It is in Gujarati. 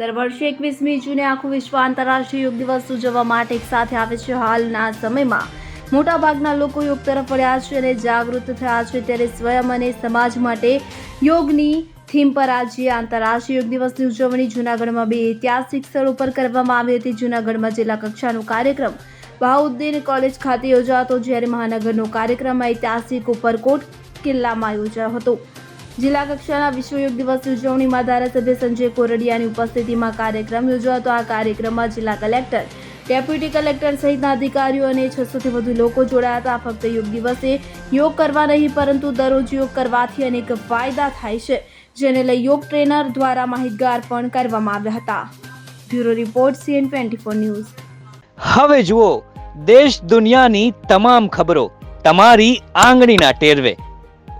દર વર્ષે એકવીસમી જૂને આખું વિશ્વ આંતરરાષ્ટ્રીય યોગ દિવસ ઉજવવા માટે એક સાથે આવે છે હાલના સમયમાં. મોટાભાગના લોકો યોગ તરફ વળ્યા છે અને જાગૃત થયા છે ત્યારે સ્વયં અને સમાજ માટે યોગની થીમ પર આજે આંતરરાષ્ટ્રીય યોગ દિવસની ઉજવણી જૂનાગઢમાં બે ઐતિહાસિક સ્થળ ઉપર કરવામાં આવી હતી. જૂનાગઢમાં જિલ્લા કક્ષાનો કાર્યક્રમ બહાઉદ્દીન કોલેજ ખાતે યોજાતો, જ્યારે મહાનગરનો કાર્યક્રમ ઐતિહાસિક ઉપરકોટ કિલ્લામાં યોજાયો હતો. જિલ્લા કક્ષાના વિશ્વ યોગ દિવસની ઉજવણીમાં ધારાસભ્ય સંજય કોરડિયાની ઉપસ્થિતિમાં કાર્યક્રમ યોજાયો હતો આ કાર્યક્રમમાં જિલ્લા કલેક્ટર, ડેપ્યુટી કલેક્ટર સહિતના અધિકારીઓ અને છસોથી વધુ લોકો જોડાયા હતા. ફક્ત યોગ દિવસે યોગ કરવા નહીં, પરંતુ દરરોજ યોગ કરવાથી અનેક ફાયદા થાય છે, જેને લઈ યોગ ટ્રેનર દ્વારા માહિતગાર પણ કરવામાં આવ્યા હતા. Bureau report, CN twenty four news. હવે જુઓ, દેશ દુનિયાની તમામ ખબરો, તમારી આંગળીના ટેરવે.